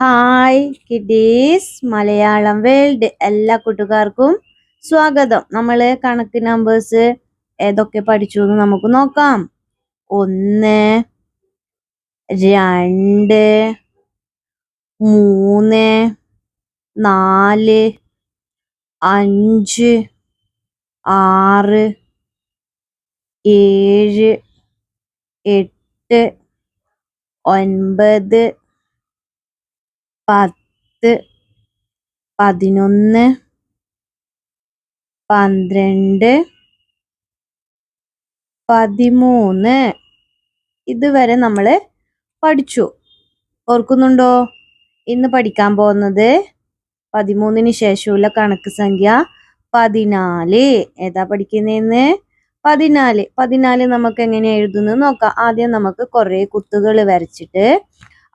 Hi kiddies Malayalam world എല്ലാ കൂട്ടുകാർക്കും സ്വാഗതം. നമ്മൾ കണക്ക് നമ്പേഴ്സ് ഏതൊക്കെ പഠിച്ചു എന്ന് നമുക്ക് നോക്കാം. ഒന്ന് രണ്ട് മൂന്ന് നാല് അഞ്ച് ആറ് ഏഴ് എട്ട് ഒൻപത് പത്ത് പതിനൊന്ന് പന്ത്രണ്ട് പതിമൂന്ന്. ഇതുവരെ നമ്മൾ പഠിച്ചു. ഓർക്കുന്നുണ്ടോ? ഇന്ന് പഠിക്കാൻ പോകുന്നത് പതിമൂന്നിന് ശേഷമുള്ള കണക്ക് സംഖ്യ പതിനാല്. ഏതാ പഠിക്കുന്നതെന്ന് പതിനാല്. പതിനാല് നമുക്ക് എങ്ങനെ എഴുതുന്നത് നോക്കാം. ആദ്യം നമുക്ക് കുറേ കുത്തുകൾ വരച്ചിട്ട്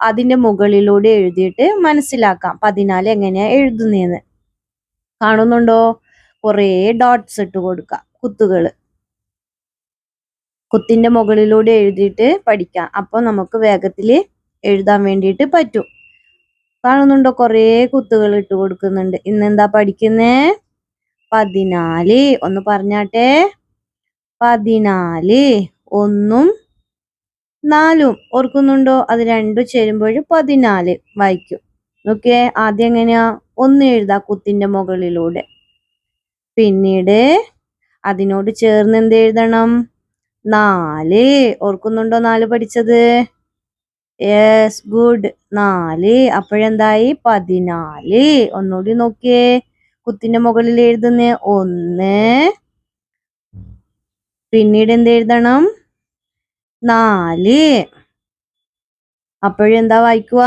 അതിന്റെ മുകളിലൂടെ എഴുതിയിട്ട് മനസ്സിലാക്കാം. പതിനാല് എങ്ങനെയാ എഴുതുന്നതെന്ന് കാണുന്നുണ്ടോ? കുറേ ഡോട്ട്സ് ഇട്ട് കൊടുക്കാം. കുത്തുകൾ കുത്തിന്റെ മുകളിലൂടെ എഴുതിയിട്ട് പഠിക്കാം. അപ്പോൾ നമുക്ക് വേഗത്തിൽ എഴുതാൻ വേണ്ടിയിട്ട് പറ്റും. കാണുന്നുണ്ടോ? കുറേ കുത്തുകൾ ഇട്ട് കൊടുക്കുന്നുണ്ട്. ഇന്നെന്താ പഠിക്കുന്നേ? പതിനാല്. ഒന്ന് പറഞ്ഞാട്ടെ. പതിനാല്. ഒന്നും നാലും ഓർക്കുന്നുണ്ടോ? അത് രണ്ടും ചേരുമ്പോഴും പതിനാല് വായിക്കും. നോക്കിയേ ആദ്യം എങ്ങനെയാ? ഒന്ന് എഴുതാ കുത്തിന്റെ മുകളിലൂടെ. പിന്നീട് അതിനോട് ചേർന്ന് എന്ത് എഴുതണം? നാല്. ഓർക്കുന്നുണ്ടോ നാല് പഠിച്ചത്? യെസ് ഗുഡ് നാല്. അപ്പോഴെന്തായി? പതിനാല്. ഒന്നുകൂടി നോക്കിയേ. കുത്തിന്റെ മുകളിൽ എഴുതുന്ന ഒന്ന്. പിന്നീട് എന്ത് എഴുതണം? നാല്. അപ്പോഴെന്താ വായിക്കുക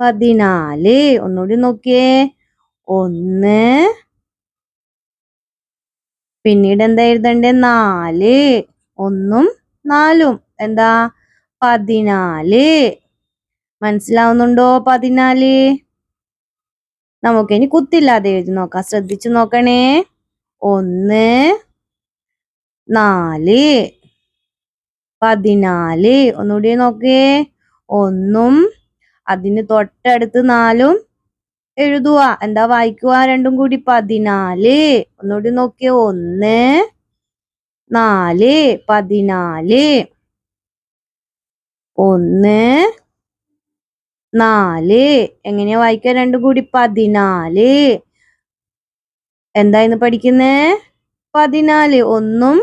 പതിനാല്. ഒന്നുകൂടി നോക്കിയേ. ഒന്ന്. പിന്നീട് എന്താ എഴുതണ്ടേ? നാല്. ഒന്നും നാലും. എന്താ? പതിനാല്. മനസ്സിലാവുന്നുണ്ടോ പതിനാല്? നമുക്കിനി കുത്തില്ലാതെ എഴുതി നോക്കാം. ശ്രദ്ധിച്ചു നോക്കണേ. ഒന്ന് നാല്. പതിനാല്. ഒന്നുകൂടി നോക്കേ. ഒന്നും. അതിന് തൊട്ടടുത്ത് നാലും. എഴുതുക എന്താ വായിക്കുക രണ്ടും കൂടി പതിനാല്. ഒന്നുകൂടി നോക്കിയ ഒന്ന്. നാല്. പതിനാല്. ഒന്ന്. നാല്. എങ്ങനെയാ വായിക്കുക? രണ്ടും കൂടി പതിനാല്. എന്താ ഇന്ന് പഠിക്കുന്നേ? പതിനാല്. ഒന്നും.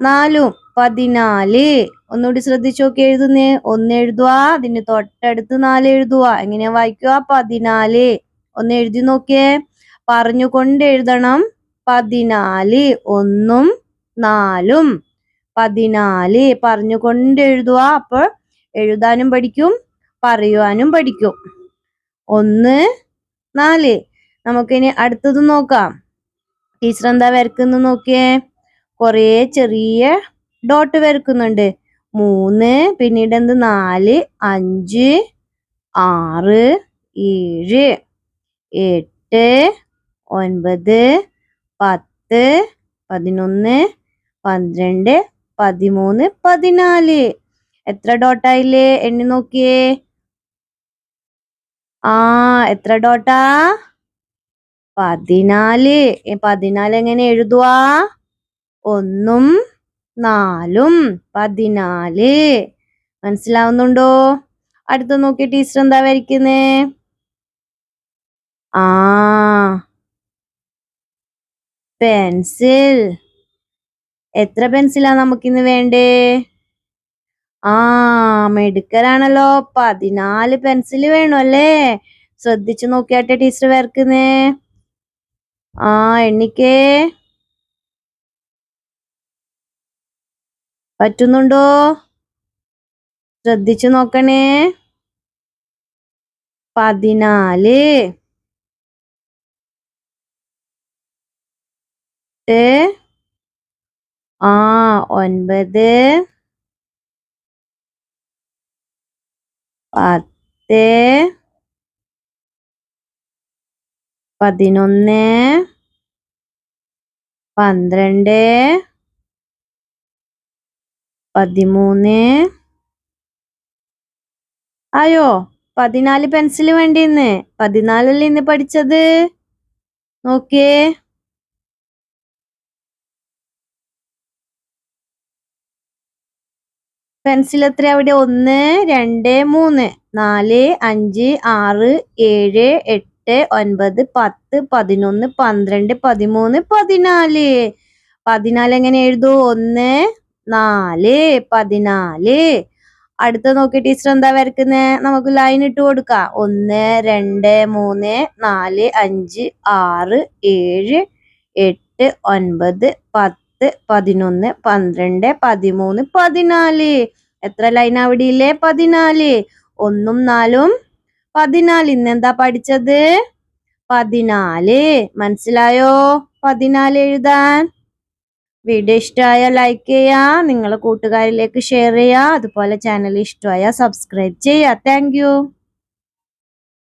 നാലും. പതിനാല്. ഒന്നുകൂടി ശ്രദ്ധിച്ചു നോക്കി എഴുതുന്നേ. ഒന്ന് എഴുതുക അതിന് തൊട്ടടുത്ത് നാല് എഴുതുക എങ്ങനെയാ വായിക്കുക? പതിനാല്. ഒന്ന് എഴുതി നോക്കിയേ. പറഞ്ഞുകൊണ്ട് എഴുതണം. പതിനാല് ഒന്നും നാലും. പതിനാല് പറഞ്ഞുകൊണ്ട് എഴുതുക അപ്പോൾ എഴുതാനും പഠിക്കും പറയുവാനും പഠിക്കും. ഒന്ന് നാല്. നമുക്കിനി അടുത്തത് നോക്കാം. ടീച്ചർ എന്താ വരക്കുന്നത് നോക്കിയേ. കുറേ ചെറിയ ഡോട്ട് വരക്കുന്നുണ്ട്. മൂന്ന് പിന്നീട് എന്ത്? നാല് അഞ്ച് ആറ് ഏഴ് എട്ട് ഒൻപത് പത്ത് പതിനൊന്ന് പന്ത്രണ്ട് പതിമൂന്ന് പതിനാല്. എത്ര ഡോട്ടായില്ലേ എണ്ണി നോക്കിയേ. ആ എത്ര ഡോട്ടാ പതിനാല്. പതിനാല് എങ്ങനെ എഴുതുവാ? ഒന്നും നാലും പതിനാല്. മനസ്സിലാവുന്നുണ്ടോ? അടുത്ത് നോക്കി ടീച്ചർ എന്താ വരയ്ക്കുന്നേ? ആ. പെൻസിൽ. എത്ര പെൻസിലാ നമുക്കിന്ന് വേണ്ടേ? ആ മെടുക്കലാണല്ലോ പതിനാല് പെൻസിൽ വേണം അല്ലേ? ശ്രദ്ധിച്ചു നോക്കിയാട്ടെ ടീച്ചർ വരക്കുന്നേ ആ എണ്ണിക്കേ. പറ്റുന്നുണ്ടോ? ശ്രദ്ധിച്ചു നോക്കണേ. പതിനാല്. ആ ഒൻപത്. പത്ത്. പതിനൊന്ന്. പന്ത്രണ്ട്. പതിമൂന്ന്. ആയോ പതിനാല് പെൻസിൽ വേണ്ടി ഇന്ന്. പതിനാലല്ലേ ഇന്ന് പഠിച്ചത്? നോക്കിയേ. പെൻസിൽ എത്ര അവിടെ ഒന്ന് രണ്ട് മൂന്ന്. നാല് അഞ്ച് ആറ് ഏഴ് എട്ട് ഒൻപത് പത്ത് പതിനൊന്ന് പന്ത്രണ്ട് പതിമൂന്ന് പതിനാല്. പതിനാല് എങ്ങനെ എഴുതൂ? ഒന്ന് നാല് പതിനാല്. അടുത്ത നോക്കി ടീച്ചർ എന്താ വരക്കുന്നത് നമുക്ക് ലൈൻ ഇട്ട് കൊടുക്കാം. ഒന്ന് രണ്ട് മൂന്ന് നാല് അഞ്ച് ആറ് ഏഴ് എട്ട് ഒൻപത് പത്ത് പതിനൊന്ന് പന്ത്രണ്ട് പതിമൂന്ന് പതിനാല്. എത്ര ലൈൻ അവിടെ ഇല്ലേ പതിനാല്. ഒന്നും നാലും പതിനാല്. ഇന്ന് എന്താ പഠിച്ചത്? പതിനാല്. മനസ്സിലായോ? പതിനാല് എഴുതാൻ. വീഡിയോ ഇഷ്ടമായ ലൈക്ക് ചെയ്യുക നിങ്ങളെ കൂട്ടുകാരിലേക്ക് ഷെയർ ചെയ്യുക അതുപോലെ ചാനൽ ഇഷ്ടമായ സബ്സ്ക്രൈബ് ചെയ്യുക താങ്ക്